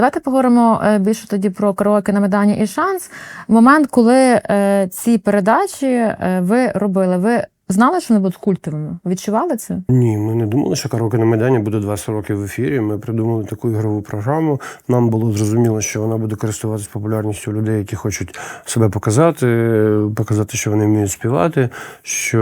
Давайте поговоримо е, більше тоді про караоке на медані і шанс. Момент, коли е, ці передачі е, ви робили, ви знали, що вони будуть культовими? Відчували це? Ні, ми не думали, що караоке на Майдані буде 20 років в ефірі. Ми придумали таку ігрову програму. Нам було зрозуміло, що вона буде користуватися популярністю людей, які хочуть себе показати, показати, що вони вміють співати. Що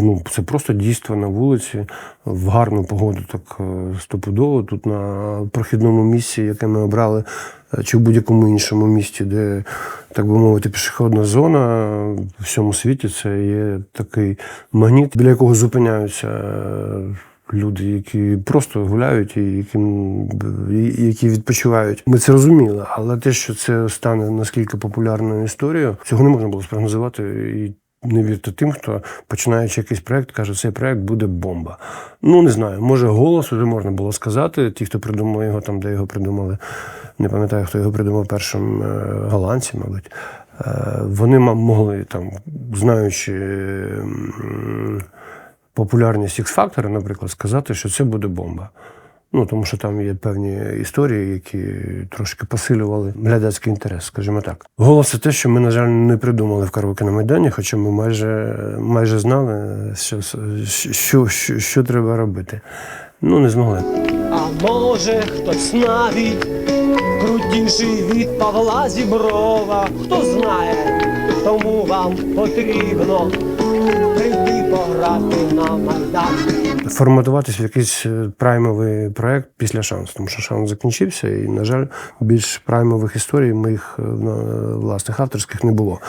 ну, це просто дійство на вулиці в гарну погоду, так е, стопудово. Тут на прохідному місці, яке ми обрали, чи в будь-якому іншому місті, де, так би мовити, пішохідна зона в всьому світі це є такий магніт, біля якого зупиняються е, люди, які просто гуляють і які, які відпочивають. Ми це розуміли, але те, що це стане наскільки популярною історією, цього не можна було спрогнозувати. Не вірте тим, хто починаючи якийсь проект, каже, цей проект буде бомба. Ну не знаю, може голос вже можна було сказати. Ті, хто придумав його там, де його придумали, не пам'ятаю, хто його придумав першим е, голландці, мабуть. Е, Вони могли там, знаючи популярність X-Factor, наприклад, сказати, що це буде бомба. Ну, тому що там є певні історії, які трошки посилювали глядацький інтерес, скажімо так. Голос це те, що ми, на жаль, не придумали в караоке на Майдані, хоча ми майже, майже знали, що, що, що, що треба робити. Ну, не змогли. А може хтось навіть крутіший від Павла Зіброва, хто знає, тому вам потрібно пограти на Майдані. форматуватися в якийсь е, праймовий проект після шансу, тому що шанс закінчився, і, на жаль, більш праймових історій моїх е, на- власних авторських не було.